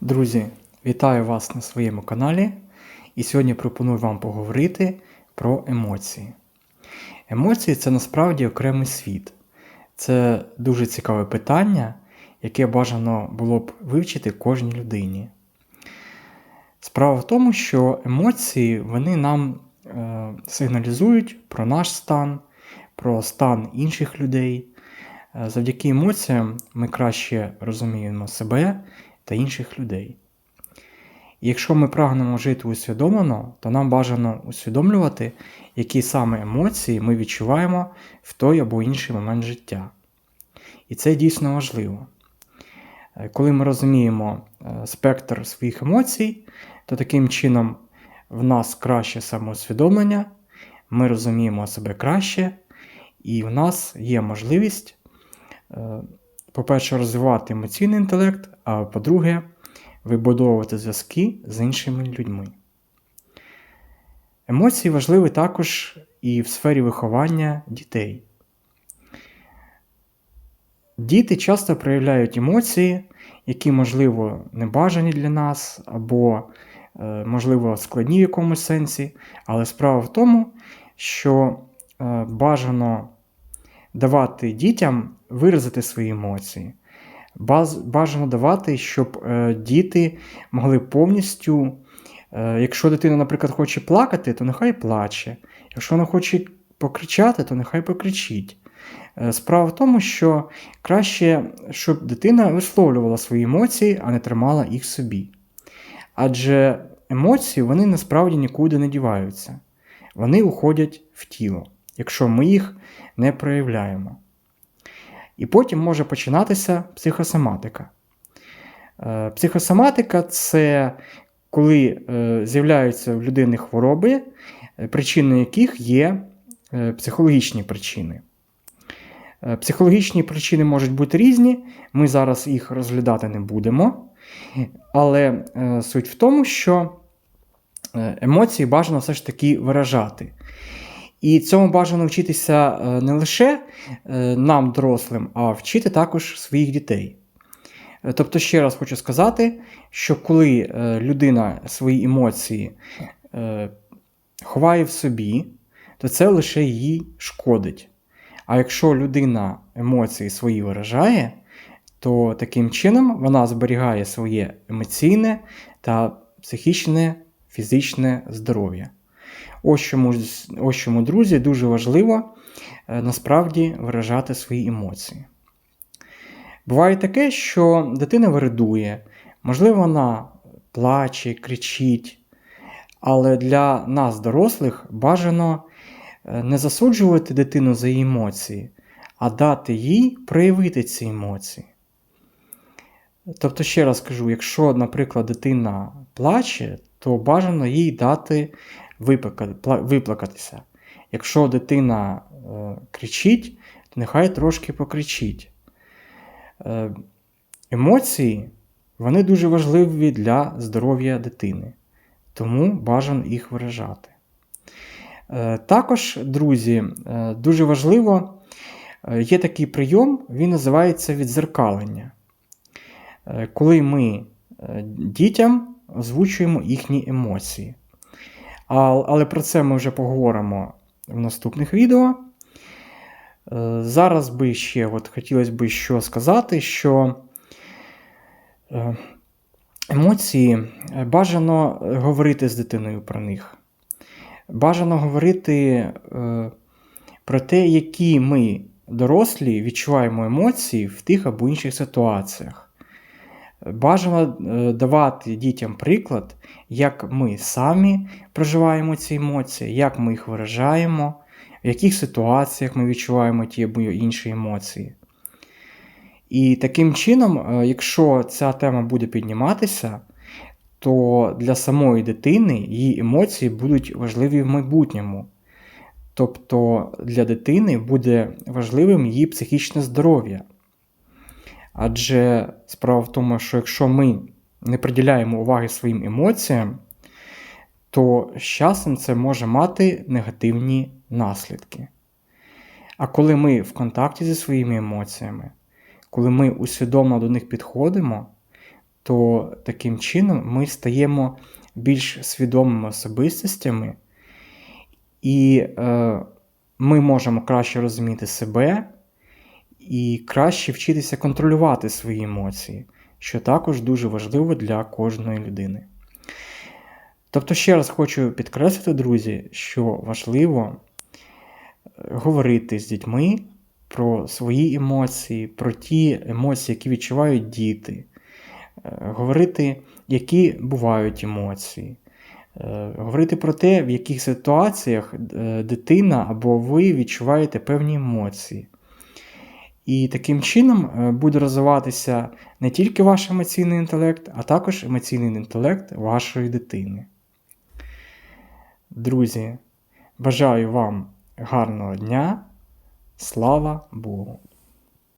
Друзі, вітаю вас на своєму каналі. І сьогодні пропоную вам поговорити про емоції. Емоції це насправді окремий світ. Це дуже цікаве питання, яке бажано було б вивчити кожній людині. Справа в тому, що емоції вони нам е, сигналізують про наш стан, про стан інших людей. Е, Завдяки емоціям ми краще розуміємо себе та інших людей. Якщо ми прагнемо жити усвідомлено, то нам бажано усвідомлювати, які саме емоції ми відчуваємо в той або інший момент життя. І це дійсно важливо. Е, Коли ми розуміємо е, спектр своїх емоцій, то таким чином в нас краще самоусвідомлення, ми розуміємо себе краще, і в нас є можливість, е, по-перше, розвивати емоційний інтелект, а по-друге, вибудовувати зв'язки з іншими людьми. Емоції важливі також і в сфері виховання дітей. Діти часто проявляють емоції, які, можливо, небажані для нас, або, е, можливо, складні в якомусь сенсі. Але справа в тому, що е, бажано давати дітям виразити свої емоції. Бажано давати, щоб е, діти могли повністю. е, Якщо дитина, наприклад, хоче плакати, то нехай плаче. Якщо вона хоче покричати, то нехай покричить. Е, Справа в тому, що краще, щоб дитина висловлювала свої емоції, а не тримала їх собі. Адже емоції вони насправді нікуди не діваються. Вони уходять в тіло, якщо ми їх не проявляємо. І потім може починатися психосоматика. Е, Психосоматика це коли е, з'являються в людини хвороби, е, причиною яких є психологічні причини. Психологічні причини можуть бути різні, ми зараз їх розглядати не будемо. Але суть в тому, що емоції бажано все ж таки виражати. І цьому бажано вчитися е, не лише е, нам, дорослим, а вчити також своїх дітей. Е, Тобто, ще раз хочу сказати, що коли людина свої емоції ховає в собі, то це лише їй шкодить. А якщо людина емоції свої виражає, то таким чином вона зберігає своє емоційне та психічне, фізичне здоров'я. Ось чому, ось чому, друзі, дуже важливо е, насправді виражати свої емоції. Буває таке, що дитина виридує, можливо, вона плаче, кричить, але для нас, дорослих, бажано е, не засуджувати дитину за її емоції, а дати їй проявити ці емоції. Тобто, ще раз кажу, якщо, наприклад, дитина плаче, то бажано їй дати виплакатися. Якщо дитина е, кричить, то нехай трошки покричить. Е, емоції вони дуже важливі для здоров'я дитини, тому бажано їх виражати. Е, також, друзі, дуже важливо, є такий прийом, він називається відзеркалення. Коли ми дітям озвучуємо їхні емоції. Але про це ми вже поговоримо в наступних відео. Е, Зараз би ще от хотілося б що сказати, що е, емоції е, бажано говорити з дитиною про них. Бажано говорити про те, які ми, дорослі, відчуваємо емоції в тих або інших ситуаціях. Бажано е, давати дітям приклад, як ми самі проживаємо ці емоції, як ми їх виражаємо, в яких ситуаціях ми відчуваємо ті або інші емоції. І таким чином, е, якщо ця тема буде підніматися, то для самої дитини її емоції будуть важливі в майбутньому. Тобто для дитини буде важливим її психічне здоров'я. Адже справа в тому, що якщо ми не приділяємо уваги своїм емоціям, то з часом це може мати негативні наслідки. А коли ми в контакті зі своїми емоціями, коли ми усвідомлено до них підходимо, то таким чином ми стаємо більш свідомими особистостями, і е, ми можемо краще розуміти себе і краще вчитися контролювати свої емоції, що також дуже важливо для кожної людини. Тобто, ще раз хочу підкреслити, друзі, що важливо е, говорити з дітьми про свої емоції, про ті емоції, які відчувають діти, е, говорити, які бувають емоції, е, говорити про те, в яких ситуаціях дитина або ви відчуваєте певні емоції. І таким чином е, буде розвиватися не тільки ваш емоційний інтелект, а також емоційний інтелект вашої дитини. Друзі, бажаю вам гарного дня. Слава Богу!